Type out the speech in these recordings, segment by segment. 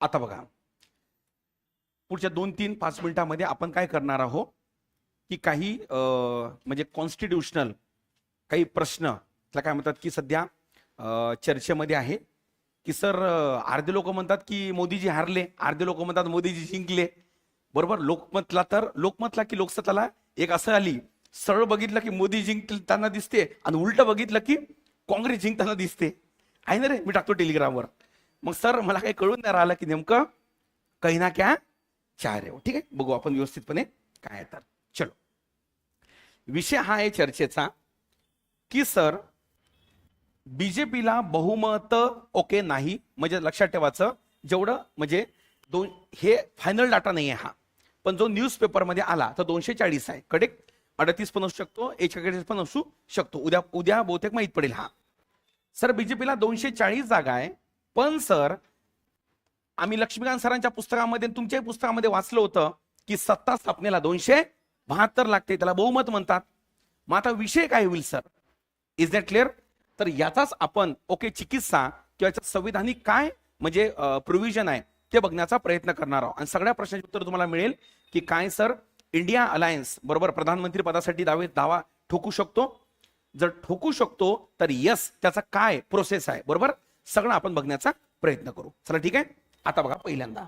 आता बघा. पुढच्या दोन तीन पाच मिनिटामध्ये आपण काय करणार आहोत? की काही म्हणजे कॉन्स्टिट्युशनल काही प्रश्न त्याला काय म्हणतात की सध्या चर्चेमध्ये आहे. की सर अर्धे लोक म्हणतात की मोदीजी हारले अर्धे लोक म्हणतात मोदीजी जिंकले. बरोबर? लोकमतला तर लोकमतला की लोकसत्ताला एक असं आली सरळ बघितलं की मोदी जिंकताना दिसते आणि उलट बघितलं की काँग्रेस जिंकताना दिसते. आहे ना रे? मी टाकतो टेलिग्रामवर. मग सर मला काही कळून नाही राहिलं की नेमकं काही ना क्या चार आहे. ठीक आहे? बघू आपण व्यवस्थितपणे काय तर. चलो. विषय हा आहे चर्चेचा की सर बीजेपीला बहुमत ओके नाही. म्हणजे लक्षात ठेवायचं जेवढं म्हणजे दोन हे फायनल डाटा नाही आहे हा. पण जो न्यूज पेपरमध्ये आला तर दोनशे चाळीस आहे. करेक्ट अडतीस पण असू शकतो एकेचाळीस पण असू शकतो. उद्या उद्या बहुतेक माहीत पडेल हा. सर बीजेपीला दोनशे चाळीस जागा आहे. पण सर आम्ही लक्ष्मीकांत सरांच्या पुस्तकामध्ये तुमच्याही पुस्तकामध्ये वाचलं होतं की सत्ता स्थापनेला दोनशे बहात्तर लागते त्याला बहुमत म्हणतात. मग आता विषय काय होईल सर? इज दॅट क्लिअर तर याचाच आपण ओके चिकित्सा किंवा याचं संविधानिक काय म्हणजे प्रोव्हिजन आहे ते बघण्याचा प्रयत्न करणार आहोत. आणि सगळ्या प्रश्नाचे उत्तर तुम्हाला मिळेल की काय सर? इंडिया अलायन्स बरोबर? प्रधानमंत्री पदासाठी दावे दावा ठोकू शकतो. जर ठोकू शकतो तर यस त्याचा काय प्रोसेस आहे बरोबर? सगळं आपण बघण्याचा प्रयत्न करू. चला ठीक आहे? आता बघा पहिल्यांदा.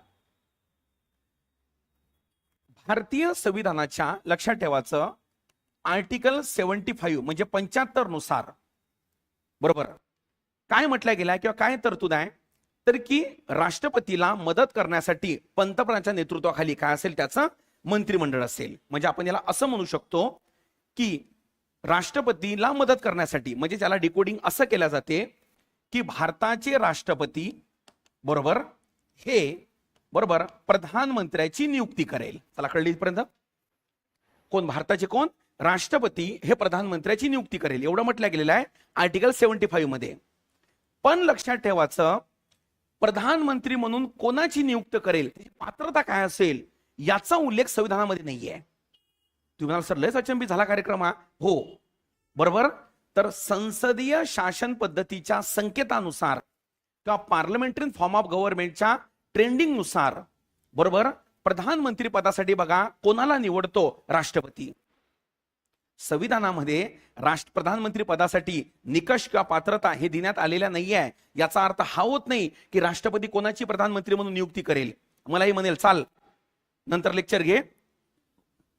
भारतीय संविधानाच्या लक्षात ठेवायचं आर्टिकल सेव्हन्टी फाईव्ह म्हणजे पंच्याहत्तरनुसार. बरोबर? काय म्हटलं गेलं किंवा काय तरतूद आहे? तर की राष्ट्रपतीला मदत करण्यासाठी पंतप्रधानाच्या नेतृत्वाखाली काय असेल त्याचं मंत्रिमंडळ असेल. म्हणजे आपण याला असं म्हणू शकतो की राष्ट्रपतीला मदत करण्यासाठी म्हणजे त्याला डिकोडिंग असं केलं जाते की भारताचे राष्ट्रपती बरोबर हे बरोबर प्रधानमंत्र्याची नियुक्ती करेल. त्याला कळली इथपर्यंत? कोण भारताचे कोण? राष्ट्रपती हे प्रधानमंत्र्याची नियुक्ती करेल. एवढं म्हटलं गेलेलं आहे आर्टिकल सेव्हन्टी फाईव्हमध्ये. पण लक्षात ठेवायचं प्रधानमंत्री म्हणून कोणाची नियुक्त करेल? पात्रता काय असेल? याचा उल्लेख संविधानामध्ये नाहीये. तुम्हाला सर लयच अचंबित झाला कार्यक्रम. हा हो. बरोबर? तर संसदीय शासन पद्धतीच्या संकेतानुसार किंवा पार्लमेंटरी फॉर्म ऑफ गव्हर्नमेंटच्या ट्रेंडिंगनुसार बरोबर? प्रधानमंत्री पदासाठी बघा कोणाला निवडतो राष्ट्रपती? संविधानामध्ये राष्ट्र प्रधानमंत्री पदासाठी निकष किंवा पात्रता हे देण्यात आलेल्या नाही आहे याचा अर्थ हा होत नाही की राष्ट्रपती कोणाची प्रधानमंत्री म्हणून नियुक्ती करेल. मलाही म्हणेल चाल नंतर लेक्चर घे.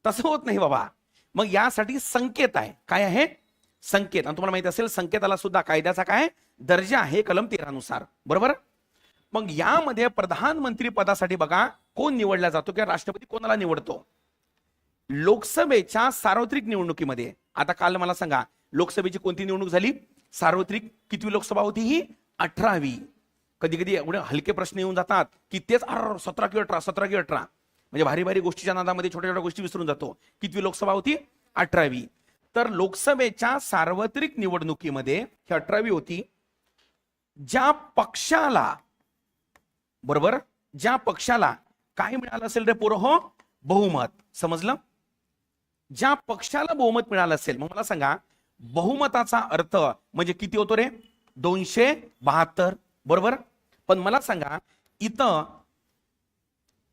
तसं होत नाही बाबा. मग यासाठी संकेत आहे. काय आहे? संकेत. आणि तुम्हाला माहिती असेल संकेताला सुद्धा कायद्याचा काय? दर्जा आहे कलम तेरानुसार. बरोबर? मग यामध्ये प्रधानमंत्री पदासाठी बघा कोण निवडला जातो किंवा राष्ट्रपती कोणाला निवडतो? लोकसभेच्या सार्वत्रिक निवडणुकीमध्ये. आता काल मला सांगा लोकसभेची कोणती निवडणूक झाली? सार्वत्रिक कितवी लोकसभा होती ही? अठरावी. कधी कधी एवढे हलके प्रश्न येऊन जातात की तेच अर सतरा किंवा अठरा सतरा किंवा अठरा. म्हणजे भारी भारी गोष्टीच्या नादामध्ये छोट्या छोट्या गोष्टी विसरून जातो. कितवी लोकसभा होती? अठरावी. तर लोकसभेच्या सार्वत्रिक निवडणुकीमध्ये ही अठरावी होती. ज्या पक्षाला बरोबर? ज्या पक्षाला काय मिळालं असेल रे पोरं हो? बहुमत. समजलं? ज्या पक्षाला बहुमत मिळालं असेल मग मला सांगा बहुमताचा अर्थ म्हणजे किती होतो रे? दोनशे बहात्तर. बरोबर? पण मला सांगा इथं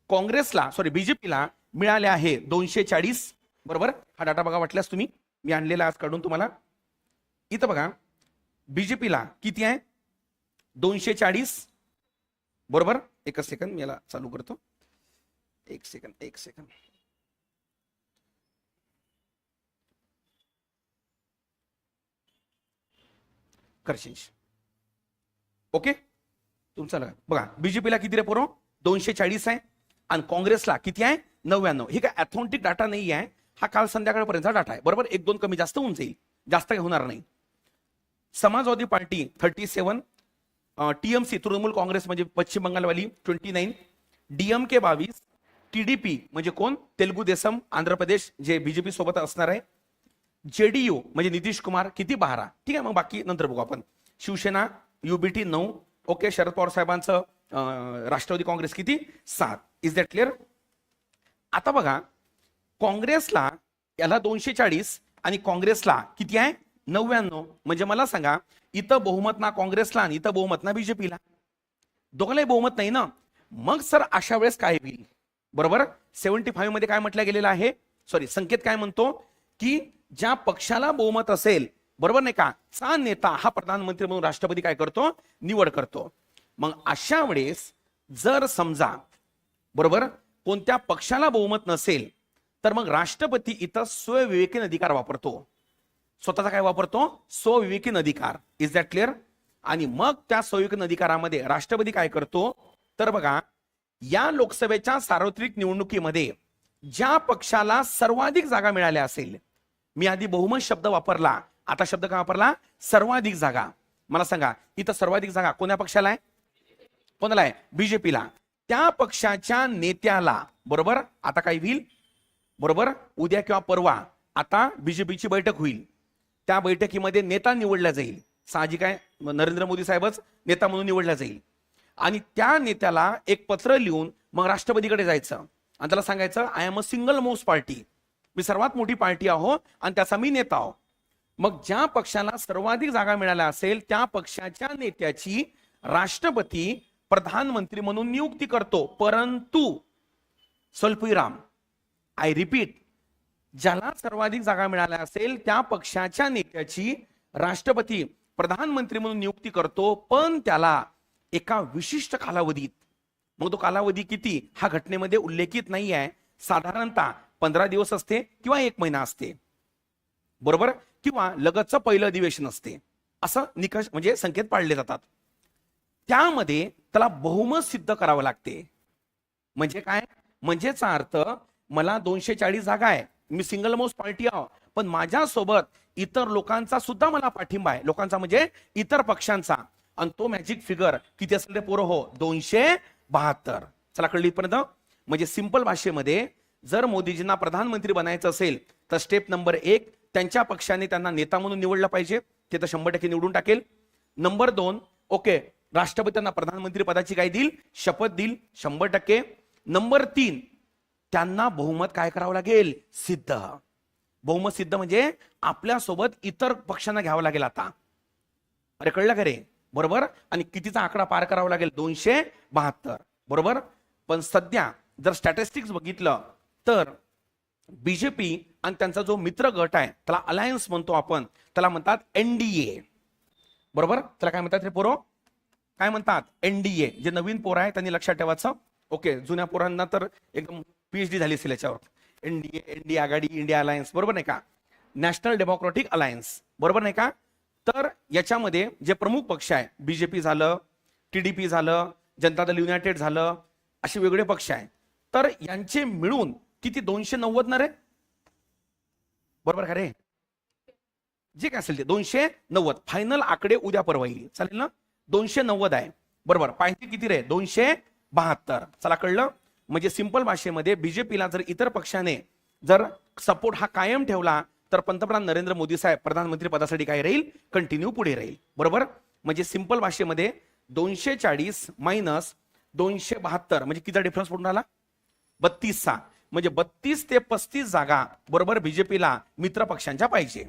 काँग्रेसला सॉरी बीजेपीला मिळाले आहे दोनशे चाळीस. बरोबर? हा डाटा बघा वाटल्यास तुम्ही. मी आणलेला आज काढून तुम्हाला. इथं बघा बीजेपीला किती आहे? दोनशे चाळीस. बरोबर? एकच सेकंद मी याला चालू करतो. एक सेकंद एक सेकंद. करशील. ओके? तुमचा लगा बघा बीजेपीला किती रे पोरो? दोनशे चाळीस आहे. आणि काँग्रेसला किती आहे? नव्याण्णव. हे काय अथॉन्टिक डाटा नाही आहे हा काल संध्याकाळपर्यंतचा डाटा आहे. बरोबर? एक दोन कमी जास्त होऊन जाईल. जास्त काही होणार नाही. Samajwadi party thirty seven TMC Trinamool Congress म्हणजे पश्चिम बंगालवाली ट्वेंटी नाईन डीएमके बावीस टीडीपी म्हणजे कोण? तेलुगू देसम आंध्र प्रदेश जे बीजेपी सोबत असणार आहे. जेडीयू म्हणजे नितीश कुमार किती बारा ठीक आहे मग बाकी नंतर बघू आपण. शिवसेना युबीटी नऊ. ओके शरद पवार साहेबांचं राष्ट्रवादी काँग्रेस किती? सात. इज दॅट क्लिअर आता बघा काँग्रेसला याला दोनशे चाळीस आणि काँग्रेसला किती आहे? नव्याण्णव. म्हणजे मला सांगा इथं बहुमत ना काँग्रेसला आणि इथं बहुमत ना बीजेपीला? दोघांनाही बहुमत नाही ना? मग सर अशा वेळेस काय होईल? बरोबर? सेव्हन्टी फाईव्हमध्ये काय म्हटलं गेलेलं आहे? सॉरी संकेत काय म्हणतो? की ज्या पक्षाला बहुमत असेल बरोबर नाही का? चा नेता हा प्रधानमंत्री म्हणून राष्ट्रपती काय करतो? निवड करतो. मग अशा वेळेस जर समजा बरोबर? कोणत्या पक्षाला बहुमत नसेल तर मग राष्ट्रपती इथं स्वविवेकीन अधिकार वापरतो. स्वतःचा काय वापरतो? स्वविवेकीन अधिकार. इज दॅट क्लिअर आणि मग त्या स्वविवेकीन अधिकारामध्ये राष्ट्रपती काय करतो? तर बघा या लोकसभेच्या सार्वत्रिक निवडणुकीमध्ये ज्या पक्षाला सर्वाधिक जागा मिळाल्या असेल मी आधी बहुमत शब्द वापरला. आता शब्द काय वापरला? सर्वाधिक जागा. मला सांगा इथं सर्वाधिक जागा कोण्या पक्षाला आहे? कोणाला आहे? बीजेपीला त्या पक्षाच्या नेत्याला. बरोबर? आता काय होईल? बरोबर? उद्या किंवा परवा आता बीजेपीची बैठक होईल. त्या बैठकीमध्ये नेता निवडला जाईल. साहजिक आहे. नरेंद्र मोदी साहेबच नेता म्हणून निवडला जाईल. आणि त्या नेत्याला एक पत्र लिहून मग राष्ट्रपतीकडे जायचं. आणि त्याला सांगायचं I am a single most party मी सर्वात मोठी पार्टी आहो आणि त्याचा मी नेता आहो. मग ज्या पक्षाला सर्वाधिक जागा मिळाल्या असेल त्या पक्षाच्या नेत्याची राष्ट्रपती प्रधानमंत्री म्हणून नियुक्ती करतो. परंतु स्वल्पविराम आय रिपीट ज्याला सर्वाधिक जागा मिळाल्या असेल त्या पक्षाच्या नेत्याची राष्ट्रपती प्रधानमंत्री म्हणून नियुक्ती करतो पण त्याला एका विशिष्ट कालावधीत मग तो कालावधी किती? हा घटनेमध्ये उल्लेखित नाही आहे साधारणतः पंधरा दिवस असते किंवा एक महिना असते. बरोबर? किंवा लगतचं पहिलं अधिवेशन असते. असं निकष म्हणजे संकेत पाळले जातात. त्यामध्ये त्याला बहुमत सिद्ध करावं लागते. म्हणजे काय? म्हणजेचा अर्थ मला दोनशे चाळीस जागा आहे. मी सिंगल मोस्ट पार्टी आहो. पण माझ्यासोबत इतर लोकांचा सुद्धा मला पाठिंबा आहे. लोकांचा म्हणजे इतर पक्षांचा. आणि तो मॅजिक फिगर किती असेल ते पोरं हो दोनशे बहात्तर चला कळली इथपर्यंत? म्हणजे सिंपल भाषेमध्ये जर मोदीजींना प्रधानमंत्री बनायचं असेल तर स्टेप नंबर एक त्यांच्या पक्षाने त्यांना नेता म्हणून निवडलं पाहिजे. ते तर शंभर टक्के निवडून टाकेल. नंबर दोन ओके राष्ट्रपती त्यांना प्रधानमंत्री पदाची काय देईल? शपथ देईल शंभर टक्के. नंबर तीन त्यांना बहुमत काय करावं लागेल? सिद्ध. बहुमत सिद्ध म्हणजे आपल्यासोबत इतर पक्षांना घ्यावं लागेल आता. अरे कळलं का रे? बरोबर? आणि कितीचा आकडा पार करावा लागेल? दोनशे बहात्तर. बरोबर? पण सध्या जर स्टॅटिस्टिक्स बघितलं तर बीजेपी आणि त्यांचा जो मित्र गट आहे त्याला अलायन्स म्हणतो आपण त्याला म्हणतात एनडीए बरोबर? त्याला काय म्हणतात रे पोरो? काय म्हणतात? एनडीए जे नवीन पोर आहे त्यांनी लक्षात ठेवायचं. ओके जुन्या पोरांना तर एकदम पीएचडी झाली असेल याच्यावर. एनडीए एनडीए आघाडी इंडिया अलायन्स बरोबर नाही का? नॅशनल डेमोक्रॅटिक अलायन्स बरोबर नाही का? तर याच्यामध्ये जे प्रमुख पक्ष आहे बीजेपी झालं टीडीपी झालं जनता दल युनायटेड झालं असे वेगळे पक्ष आहे. तर यांचे मिळून किती दोनशे नव्वद ना रे? बरोबर का रे? जे काय असेल ते दोनशे नव्वद. फायनल आकडे उद्या परवा येईल. चालेल ना? दोनशे नव्वद आहे. बरोबर. पाहिजे किती रे? दोनशे बहात्तर. चला कळलं? म्हणजे सिंपल भाषेमध्ये बीजेपीला जर इतर पक्षाने जर सपोर्ट हा कायम ठेवला तर पंतप्रधान नरेंद्र मोदी साहेब प्रधानमंत्री पदासाठी काय राहील? कंटिन्यू पुढे राहील. बरोबर? म्हणजे सिंपल भाषेमध्ये दोनशे चाळीस मायनस दोनशे बहात्तर म्हणजे किती डिफरन्स पडून आला बत्तीसचा म्हणजे बत्तीस ते पस्तीस जागा बरोबर बीजेपीला मित्र पक्षांच्या पाहिजे.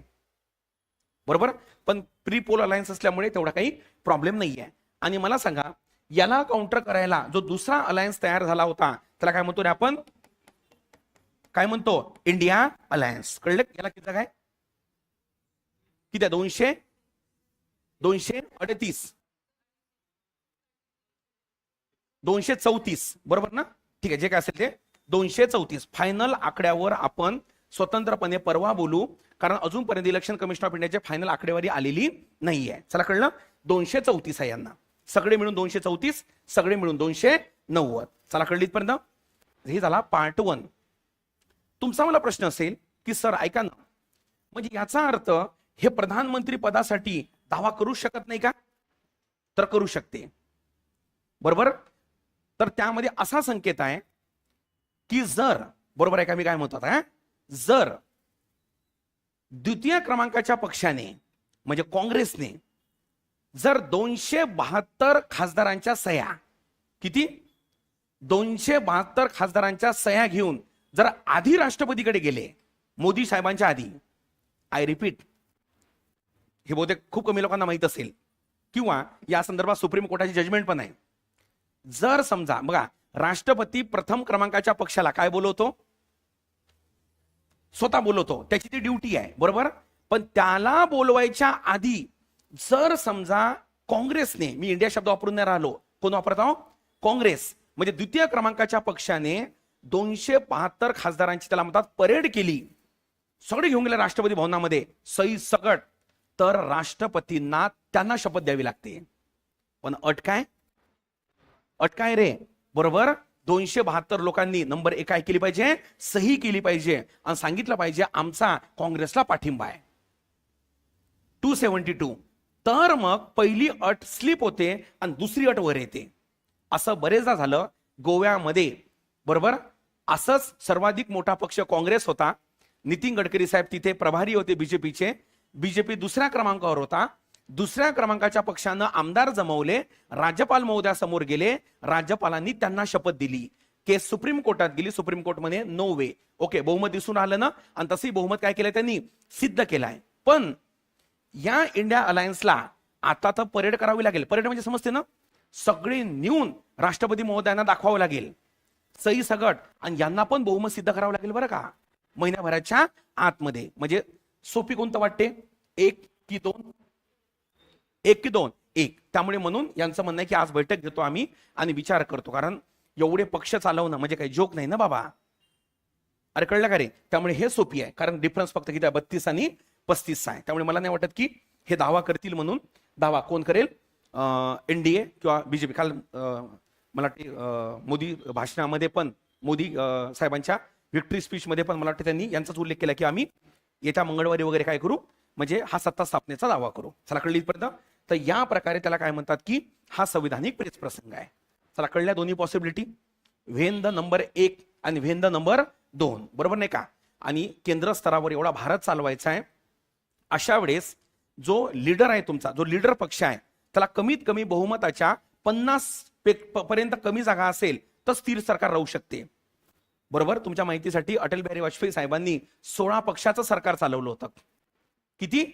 बरोबर? पण प्री पोल अलायन्स असल्यामुळे तेवढा काही प्रॉब्लेम नाही आहे आणि मला सांगा याला काउंटर करायला जो दुसरा अलायन्स तयार झाला होता त्याला काय म्हणतो रे आपण? काय म्हणतो? इंडिया अलायन्स कळलं याला किती काय किती आहे? दोनशे? दोनशे अडतीस. दोनशे चौतीस. बरोबर ना? ठीक आहे जे काय असेल ते. दोनशे चौतीस. फायनल आकड्यावर आपण स्वतंत्रपणे परवा बोलू. कारण अजूनपर्यंत इलेक्शन कमिशन ऑफ इंडियाची फायनल आकडेवारी आलेली नाही आहे चला कळलं? दोनशे चौतीस आहे यांना. सगळे मिळून दोनशे चौतीस सगळे मिळून दोनशे नव्वद. चला कळली इथपर्यंत हे झाला पार्ट वन तुमचा मला प्रश्न असेल की सर ऐका ना. म्हणजे याचा अर्थ हे प्रधानमंत्री पदासाठी दावा करू शकत नाही का? तर करू शकते. बरोबर? तर त्यामध्ये असा संकेत आहे की जर बरोबर आहे का? मी काय म्हणतो आता जर द्वितीय क्रमांकाच्या पक्षाने म्हणजे काँग्रेसने जर दोनशे बहात्तर खासदारांच्या सह्या किती? दोनशे बहात्तर खासदारांच्या सह्या घेऊन जर आधी राष्ट्रपतीकडे गेले मोदी साहेबांच्या आधी आय रिपीट हे बहुतेक खूप कमी लोकांना माहीत असेल किंवा या संदर्भात सुप्रीम कोर्टाची जजमेंट पण आहे. जर समजा बघा राष्ट्रपती प्रथम क्रमांकाच्या पक्षाला काय बोलवतो? स्वतः बोलवतो त्याची ती ड्युटी आहे बरोबर? पण त्याला बोलवायच्या आधी जर समजा काँग्रेसने मी इंडिया शब्द वापरून नाही राहिलो. कोण वापरत आहो? काँग्रेस. म्हणजे द्वितीय क्रमांकाच्या पक्षाने दोनशे बहात्तर खासदारांची त्याला म्हणतात परेड केली. सगळे घेऊन गेले राष्ट्रपती भवनामध्ये. सई सकट तर राष्ट्रपतींना त्यांना शपथ द्यावी लागते. पण अट काय? अट काय रे? बरोबर? दोनशे बहात्तर लोकांनी नंबर एक काय केली पाहिजे? सही केली पाहिजे. आणि सांगितलं पाहिजे आमचा काँग्रेसला पाठिंबा आहे. Two seventy two. तर मग पहिली अट स्लिप होते आणि दुसरी अट वर येते. असं बरेचदा झालं गोव्यामध्ये. बरोबर? असंच सर्वाधिक मोठा पक्ष काँग्रेस होता. नितीन गडकरी साहेब तिथे प्रभारी होते बीजेपीचे. बीजेपी दुसऱ्या क्रमांकावर होता. दुसऱ्या क्रमांकाच्या पक्षानं आमदार जमवले. राज्यपाल महोदयासमोर गेले. राज्यपालांनी त्यांना शपथ दिली. केस सुप्रीम कोर्टात गेली. सुप्रीम कोर्टमध्ये नो वे. ओके बहुमत दिसून आलं ना? आणि तसंही बहुमत काय केलंय त्यांनी? सिद्ध केलाय. पण या इंडिया अलायन्सला आता तर परेड करावी लागेल. परेड म्हणजे समजते ना? सगळे नेऊन राष्ट्रपती महोदयांना दाखवावं लागेल. सई सगट. आणि यांना पण बहुमत सिद्ध करावं लागेल बरं का? महिन्याभराच्या आतमध्ये. म्हणजे सोपी कोणतं वाटते? एक की दोन? एक की दोन. एक. त्यामुळे म्हणून यांचं म्हणणं आहे की आज बैठक घेतो आम्ही आणि विचार करतो. कारण एवढे पक्ष चालवणं म्हणजे काही जोक नाही ना बाबा? अरे कळलं का रे? त्यामुळे हे सोपी आहे. कारण डिफरन्स फक्त किती आहे? बत्तीस आणि पस्तीस आहे त्यामुळे मला नाही वाटत की हे दावा करतील म्हणून दावा कोण करेल? एनडीए किंवा बीजेपी काल मला वाटते मोदी भाषणामध्ये पण मोदी साहेबांच्या विक्टरी स्पीचमध्ये पण मला वाटतं त्यांनी यांचाच उल्लेख केला की आम्ही येत्या मंगळवारी वगैरे काय करू? म्हणजे हा सत्ता स्थापनेचा दावा करू. चला कळली इथपर्यंत? तर या प्रकारे त्याला काय म्हणतात की हा संविधानिक प्रेस प्रसंग आहे. चला कळल्या दोन्ही पॉसिबिलिटी व्हेन द नंबर एक आणि व्हेन द नंबर दोन. बरोबर नाही का? आणि केंद्र स्तरावर एवढा भारत चालवायचा आहे. अशा वेळेस जो लीडर आहे तुमचा जो लीडर पक्ष आहे त्याला कमीत कमी बहुमताच्या पन्नास पर्यंत कमी जागा असेल तर स्थिर सरकार राहू शकते. बरोबर? तुमच्या माहितीसाठी अटल बिहारी वाजपेयी साहेबांनी सोळा पक्षाचं सरकार चालवलं होतं. किती?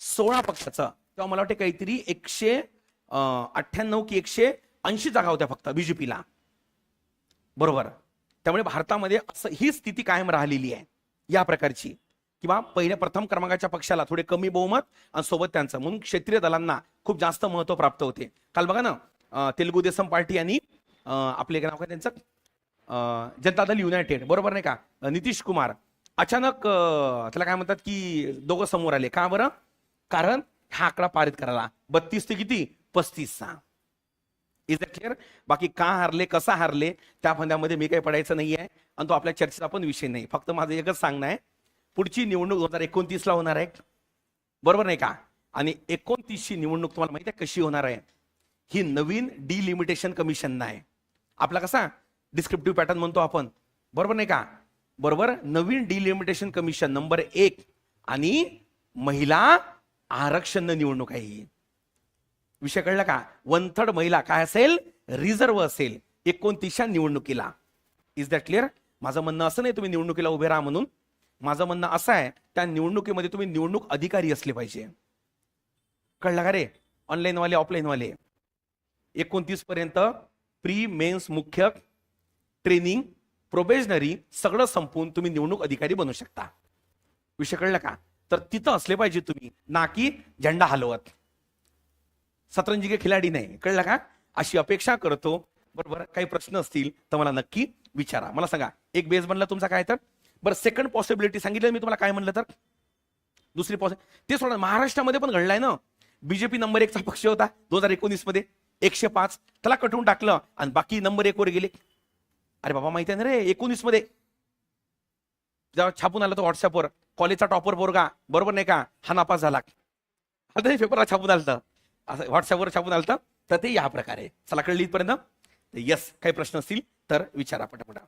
सोळा पक्षाचं. तेव्हा मला वाटते काहीतरी एकशे अठ्ठ्याण्णव की एकशे ऐंशी जागा होत्या फक्त बीजेपीला बरोबर? त्यामुळे भारतामध्ये असं ही स्थिती कायम राहिलेली आहे या प्रकारची. किंवा पहिल्या प्रथम क्रमांकाच्या पक्षाला थोडे कमी बहुमत आणि सोबत त्यांचं. म्हणून क्षेत्रीय दलांना खूप जास्त महत्त्व प्राप्त होते. काल बघा ना तेलुगू देसम पार्टी आणि आपले नाव काय त्यांचं? जनता दल युनायटेड. बरोबर नाही का? नितीश कुमार. अचानक त्याला काय म्हणतात की दोघं समोर आले. का बरं? कारण हा आकडा पारित करायला. बत्तीस ते किती? पस्तीस सहा इज द क्लिअर बाकी का हारले कसा हारले त्या फंद्यामध्ये मी काही पडायचं नाही आहे आणि तो आपल्या चर्चेचा पण विषय नाही. फक्त माझं एकच सांगणं आहे पुढची निवडणूक दोन हजार एकोणतीसला होणार आहे. बरोबर नाही का? आणि एकोणतीसची निवडणूक तुम्हाला माहिती आहे कशी होणार आहे? ही नवीन डिलिमिटेशन कमिशन आहे आपला कसा? डिस्क्रिप्टिव्ह पॅटर्न म्हणतो आपण. बरोबर नाही का? बरोबर? नवीन डिलिमिटेशन कमिशन नंबर एक आणि महिला आरक्षण निवडणूक आहे ही. विषय कळला का? वन थर्ड महिला काय असेल? रिझर्व असेल. एकोणतीसच्या निवडणुकीला. इज दॅट क्लिअर माझं म्हणणं असं नाही तुम्ही निवडणुकीला उभे राहा म्हणून. माझं म्हणणं असं आहे त्या निवडणुकीमध्ये तुम्ही निवडणूक अधिकारी असले पाहिजे. कळलं का रे? ऑनलाईन वाले ऑफलाईन वाले. एकोणतीस पर्यंत प्री मेन्स मुख्य ट्रेनिंग प्रोबेशनरी सगळं संपवून तुम्ही निवडणूक अधिकारी बनू शकता. विषय कळलं का? तर तिथं असले पाहिजे तुम्ही. ना की झेंडा हलवत. सतरंजी के खिलाडी नाही. कळलं का? अशी अपेक्षा करतो. बरोबर? काही प्रश्न असतील तर मला नक्की विचारा. मला सांगा एक बेस बनला तुमचा काय तर? बरं सेकंड पॉसिबिलिटी सांगितलं मी तुम्हाला काय म्हणलं तर? दुसरी पॉसि ते सोडा महाराष्ट्रामध्ये पण घडलाय ना. बीजेपी नंबर एकचा पक्ष होता दोन हजार एकोणीसमध्ये एकशे पाच त्याला कटवून टाकलं आणि बाकी नंबर एक वर गेले. अरे बाबा माहिती आहे ना रे एकोणीसमध्ये जेव्हा छापून आलं तो व्हॉट्सअपवर कॉलेजचा टॉपर बोरगा बरोबर नाही का? हा नापास झाला. आता पेपरला छापून आलं असं व्हॉट्सअपवर छापून आलं तर ते या प्रकारे. चला कळली इथपर्यंत? यस काही प्रश्न असतील तर विचारा पटापटा.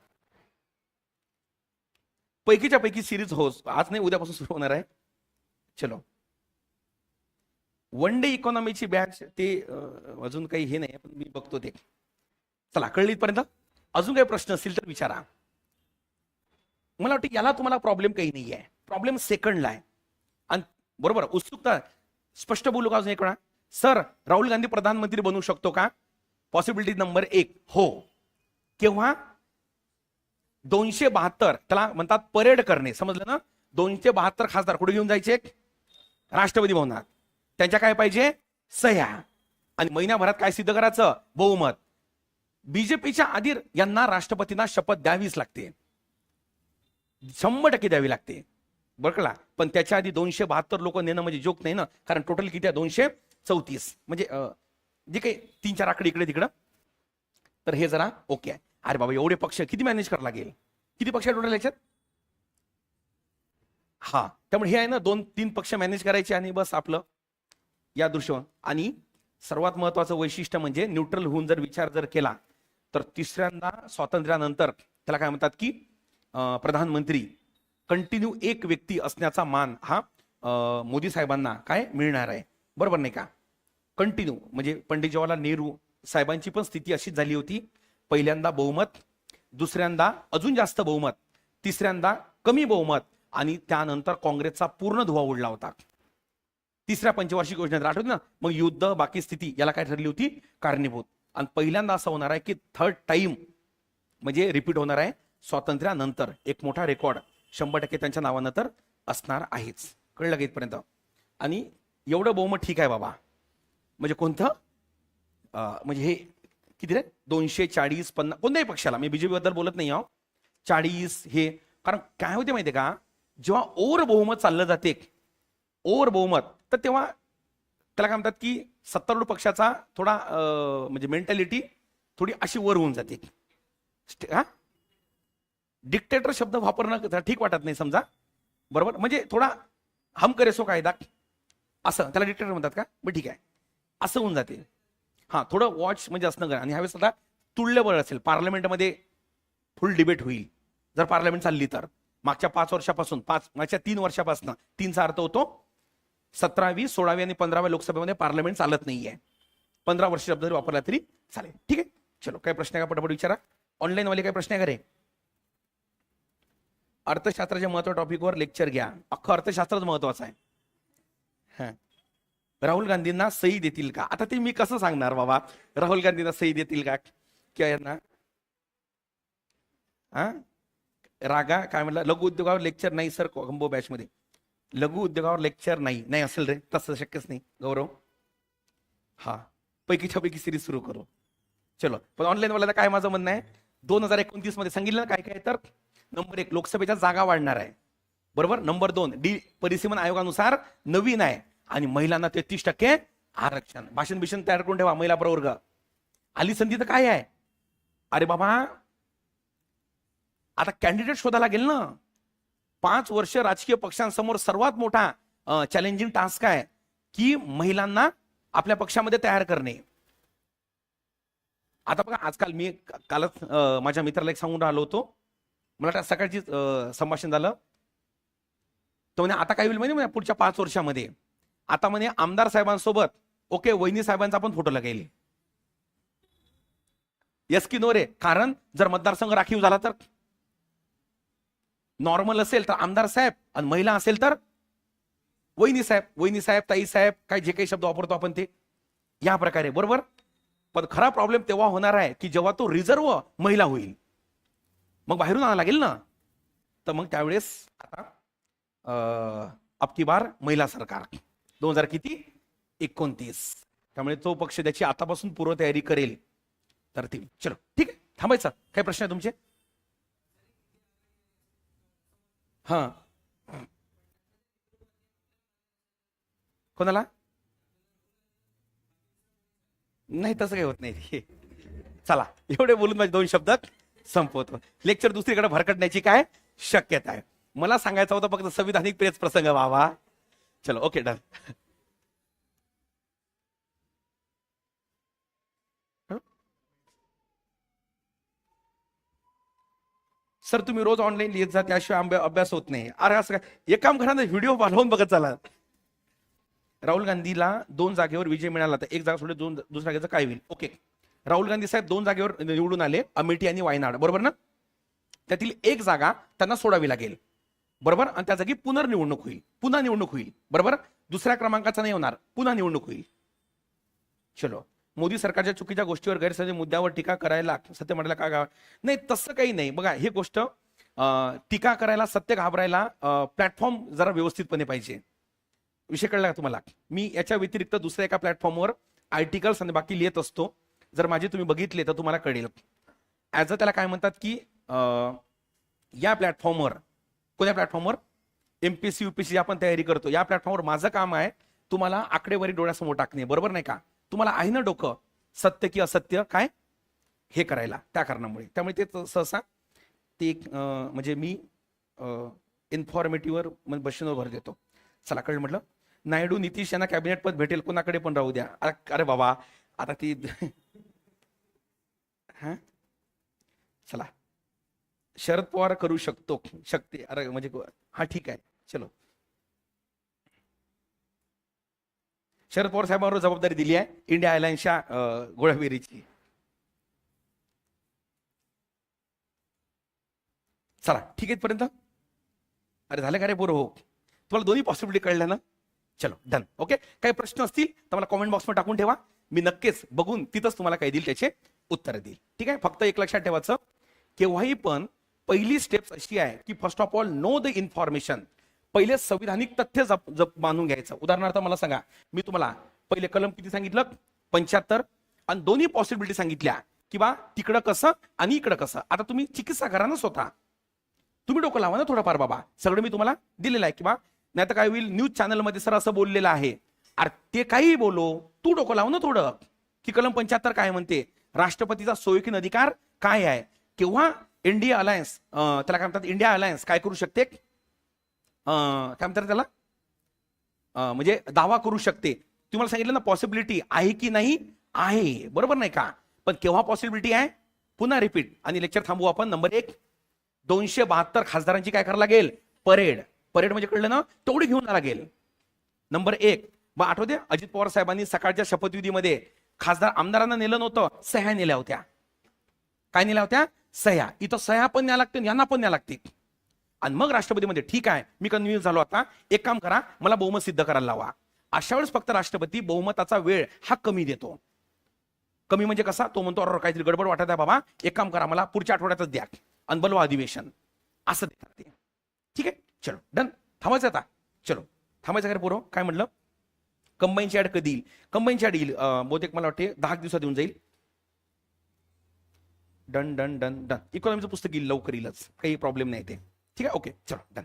पैकीच्या पैकी सिरीज हो आज नाही उद्यापासून सुरू होणार आहे. चलो. वन डे इकॉनॉमीची बॅच ते अजून काही हे नाही पण मी बघतो ते. चला कळलीपर्यंत अजून काही प्रश्न असतील तर विचारा. मला वाटतं याला तुम्हाला प्रॉब्लेम काही नाही आहे प्रॉब्लेम सेकंडला आहे. आणि बरोबर उत्सुकता स्पष्ट बोलू का अजून एक वेळा? सर राहुल गांधी प्रधानमंत्री बनू शकतो का? पॉसिबिलिटी नंबर एक. हो. केव्हा? दोनशे बहात्तर. त्याला म्हणतात परेड करणे. समजलं ना? दोनशे बहात्तर खासदार कुठे घेऊन जायचे? राष्ट्रपती भवनात. त्यांच्या काय पाहिजे? सह्या. आणि महिन्याभरात काय सिद्ध करायचं? बहुमत. बीजेपीच्या आधीर यांना राष्ट्रपतींना शपथ द्यावीच लागते. शंभर टक्के द्यावी लागते. बरकला पण त्याच्या आधी दोनशे बहात्तर लोक नेणं म्हणजे जोक नाही ना? कारण टोटल किती आहे? दोनशे चौतीस. म्हणजे अं, जे काही तीन चार आकडे इकडे तिकडं. तर हे जरा ओके आहे. अरे बाबा एवढे पक्ष किती मॅनेज करावं लागेल? किती पक्ष टोटल याच्यात? हा त्यामुळे हे आहे ना दोन तीन पक्ष मॅनेज करायचे आणि बस आपलं या दृश्य आणि सर्वात महत्वाचं वैशिष्ट्य म्हणजे न्यूट्रल होऊन जर विचार जर केला तर तिसऱ्यांदा स्वातंत्र्यानंतर त्याला काय म्हणतात की प्रधानमंत्री कंटिन्यू एक व्यक्ती असण्याचा मान हा मोदी साहेबांना काय मिळणार आहे? बरोबर नाही का? कंटिन्यू म्हणजे पंडित जवाहरलाल नेहरू साहेबांची पण स्थिती अशीच झाली होती. पहिल्यांदा बहुमत दुसऱ्यांदा अजून जास्त बहुमत तिसऱ्यांदा कमी बहुमत आणि त्यानंतर काँग्रेसचा पूर्ण धुवा उडला होता. तिसऱ्या पंचवार्षिक योजनेत आठवत ना मग युद्ध बाकी स्थिती याला काय ठरली होती? कारणीभूत. आणि पहिल्यांदा असं होणार आहे की थर्ड टाइम म्हणजे रिपीट होणार आहे स्वातंत्र्यानंतर. एक मोठा रेकॉर्ड शंभर टक्के त्यांच्या नावानं तर असणार आहेच. कळलं का इथपर्यंत? आणि एवढं बहुमत ठीक आहे बाबा. म्हणजे कोणतं? म्हणजे हे किती रे? दोनशे चाळीस पन्नास कोणत्याही पक्षाला. मी बीजेपी बद्दल बोलत नाही आहो. चाळीस हे. कारण काय होते माहितीये का? जेव्हा ओर बहुमत चाललं जाते ओर बहुमत तर तेव्हा त्याला काय म्हणतात की सत्तारूढ पक्षाचा थोडा म्हणजे मेंटॅलिटी थोडी अशी वर होऊन जाते. स्टे- हा? डिक्टेटर शब्द वापरणं ठीक वाटत नाही समजा. बरोबर? म्हणजे थोडा हम करे सो कायदा. असं. त्याला डिक्टेटर म्हणतात का? बरं ठीक आहे. असं होऊन जाते. हा थोडं वॉच म्हणजे असणं करा आणि ह्यावेळेस आता तुल्यबळ असेल पार्लमेंटमध्ये फुल डिबेट होईल. जर पार्लमेंट चालली तर. मागच्या पाच वर्षापासून पाच मागच्या तीन वर्षापासून तीनचा अर्थ होतो सतरावी सोळावी आणि पंधराव्या लोकसभेमध्ये पार्लमेंट चालत नाहीये. पंधरा वर्ष शब्द जरी वापरला तरी चालेल. ठीक आहे? चलो काय प्रश्न आहे का? पटापट विचारा. ऑनलाईन वाले काय प्रश्न आहे का रे? अर्थशास्त्राच्या महत्त्व टॉपिकवर लेक्चर घ्या. अख्खं अर्थशास्त्रच महत्वाचं आहे. हा. राहुल गांधींना सही देतील का? आता ते मी कसं सांगणार बाबा? राहुल गांधींना सही देतील का? किंवा यांना? हा रागा? काय म्हटलं लघु उद्योगावर लेक्चर नाही सर कंबो बॅच मध्ये. लघु उद्योगावर लेक्चर नाही. नाही असेल रे. तसं शक्यच नाही. गौरव? हा. पैकीच्या पैकी सिरीज सुरू करू. चलो. पण ऑनलाईन वाला काय माझं म्हणणं आहे? दोन हजार एकोणतीसमध्ये सांगितलं ना काय काय तर? नंबर एक लोकसभेच्या जागा वाढणार आहे. बरोबर? नंबर दोन डी परिसीमन आयोगानुसार नवीन आहे. आणि महिलांना तेहतीस टक्के आरक्षण. भाषण भीषण तयार करून ठेवा महिला प्रवर्ग. आली संधी तर काय आहे? अरे बाबा आता कॅन्डिडेट शोधायला लागेल ना. पाच वर्ष राजकीय पक्षांसमोर सर्वात मोठा चॅलेंजिंग टास्क आहे की महिलांना आपल्या पक्षामध्ये तयार करणे. आता बघा आजकाल मी कालच माझ्या मित्राला एक सांगून राहिलो होतो. मला सकाळची संभाषण झालं. तो म्हणे आता काय होईल माहिती पुढच्या पाच वर्षामध्ये? आता म्हणे आमदार साहेबांसोबत ओके वहिनी साहेबांचा पण फोटो लगाईल यस की नो रे? कारण जर मतदारसंघ राखीव झाला तर? नॉर्मल असेल तर आमदार साहेब आणि महिला असेल तर? वहिनी साहेब वहिनी साहेब ताई साहेब काय जे काही शब्द वापरतो आपण ते? या प्रकारे बरोबर? पण खरा प्रॉब्लेम तेव्हा होणार आहे की जेव्हा तो रिझर्व महिला होईल. मग बाहेरून आणावं लागेल ना? तर मग त्यावेळेस आता अबकी बार महिला सरकार. दोन हजार किती? एकोणतीस. त्यामुळे तो पक्ष त्याची आतापासून पूर्वतयारी करेल तर ती. चलो ठीक आहे. थांबायचं. काय प्रश्न आहे तुमचे? हा. कोणाला? नाही तसं काही होत नाही. चला एवढे बोलून माझे दोन शब्द संपवतो. लेक्चर दुसरीकडे भरकटण्याची काय शक्यता आहे? मला सांगायचं होतं फक्त संविधानिक प्रेस प्रसंग व्हावा. चलो ओके डन सर तुम्ही रोज ऑनलाईन लिहित जा त्याशिवाय अभ्यास होत नाही. अरे असं काय? एक काम करा ना व्हिडिओ वाढवून बघत चला. राहुल गांधीला दोन जागेवर विजय मिळाला तर एक जागा सोडली दोन दुसऱ्या जागेचं काय होईल? ओके राहुल गांधी साहेब दोन जागेवर निवडून आले अमेठी आणि वायनाड. बरोबर ना? त्यातील एक जागा त्यांना सोडावी लागेल. बरोबर? आणि त्या जागी पुनर्निवडणूक होईल. पुन्हा निवडणूक होईल. बरोबर? दुसऱ्या क्रमांकाचा नाही होणार. पुन्हा निवडणूक होईल. चलो. मोदी सरकारच्या चुकीच्या गोष्टीवर गैरसमज मुद्द्यावर टीका करायला सत्य म्हणायला का गाव? नाही तसं काही नाही. बघा हे गोष्ट टीका करायला सत्य घाबरायला प्लॅटफॉर्म जरा व्यवस्थितपणे पाहिजे. विषय कळला का तुम्हाला? मी याच्या व्यतिरिक्त दुसऱ्या एका प्लॅटफॉर्मवर आर्टिकल्स आणि बाकी लिहित असतो. जर माझे तुम्ही बघितले तर तुम्हाला कळेल. ॲज अ त्याला काय म्हणतात की या प्लॅटफॉर्मवर कोणत्या प्लॅटफॉर्मवर एमपीएससी युपीएससी आपण तयारी करतो या प्लॅटफॉर्मवर माझं काम आहे तुम्हाला आकडेवारी डोळ्यासमोर टाकणे बरोबर नाही का? तुम्हाला आहे ना डोकं सत्य की असत्य काय? हे करायला त्या कारणामुळे. त्यामुळे ते त- सहसा ते एक म्हणजे मी इन्फॉर्मेटिव्हवर म्हणजे बशींवर भर देतो. चला कळलं म्हटलं? नायडू नितीश यांना कॅबिनेट पद भेटेल कोणाकडे पण राहू द्या. अरे अरे बाबा आता ती हा? चला. शरद पवार करू शकतो शकते अरे म्हणजे हा ठीक आहे चलो. शरद पवार साहेबांवर जबाबदारी दिली आहे इंडिया एअरलाइन्सच्या गोळाबेरीची चला ठीक आहे पर्यंत अरे झालं का रे बरं हो? तुम्हाला दोन्ही पॉसिबिलिटी कळल्या ना? चलो डन ओके काही प्रश्न असतील तर मला कॉमेंट बॉक्समध्ये टाकून ठेवा. मी नक्कीच बघून तिथंच तुम्हाला काय देईल त्याचे उत्तर देईल. ठीक आहे? फक्त एक लक्षात ठेवायचं केव्हाही पण पहिली स्टेप अशी आहे की first of all know the information पहिले संविधानिक तथ्य जप जप मानून घ्यायचं. उदाहरणार्थ मला सांगा मी तुम्हाला पहिले कलम किती सांगितलं? पंच्याहत्तर. आणि दोन्ही पॉसिबिलिटी सांगितल्या किंवा तिकडं कसं आणि इकडं कसं. आता तुम्ही चिकित्सा करा ना स्वतः. तुम्ही डोकं लावा ना थोडंफार बाबा. सगळं मी तुम्हाला दिलेलं आहे किंवा नाही तर काय होईल? न्यूज चॅनलमध्ये सर असं बोललेलं आहे. अरे ते काही बोलो. तू डोकं लाव ना थोडं. की कलम पंच्याहत्तर काय म्हणते? राष्ट्रपतीचा सोयकीन अधिकार काय आहे? केव्हा इंडिया अलायन्स त्याला काय म्हणतात इंडिया अलायन्स काय करू शकते? अं, काय म्हणतात त्याला? म्हणजे दावा करू शकते. तुम्हाला सांगितलं ना पॉसिबिलिटी आहे की नाही? आहे. बरोबर नाही का? पण केव्हा पॉसिबिलिटी आहे? पुन्हा रिपीट आणि लेक्चर थांबवू आपण. नंबर एक दोनशे बहात्तर खासदारांची काय करायला लागेल? परेड. परेड म्हणजे कळलं ना? तेवढी घेऊन लागेल. नंबर एक मग आठवते अजित पवार साहेबांनी सकाळच्या शपथविधीमध्ये खासदार आमदारांना नेलं नव्हतं. सह्या नेल्या होत्या. काय नेल्या होत्या? सह्या. इथं सह्या पण न्या लागते यांना पण न्या लागते आणि मग राष्ट्रपतीमध्ये ठीक आहे मी कन्व्हिन्स झालो आता. एक काम करा मला बहुमत सिद्ध करायला लावा. अशा वेळेस फक्त राष्ट्रपती बहुमताचा वेळ हा कमी देतो. कमी म्हणजे कसा? तो म्हणतो अरे काहीतरी गडबड वाटत आहे बाबा. एक काम करा मला पुढच्या आठवड्यातच द्या. आणि बोलवा अधिवेशन. असं देतात ते. ठीक आहे? चलो डन थांबायचं आता. चलो. थांबायचं काय पोरो? काय म्हणलं कंबाईनची ऍड कधी येईल? कंबाईनची ऍड येईल. बहुतेक मला वाटते दहा दिवसात येऊन जाईल. Done done done done. इकॉनॉमीचं पुस्तक येईल लवकर येईलच. काही प्रॉब्लेम नाही ते. ठीक आहे? ओके चलो डन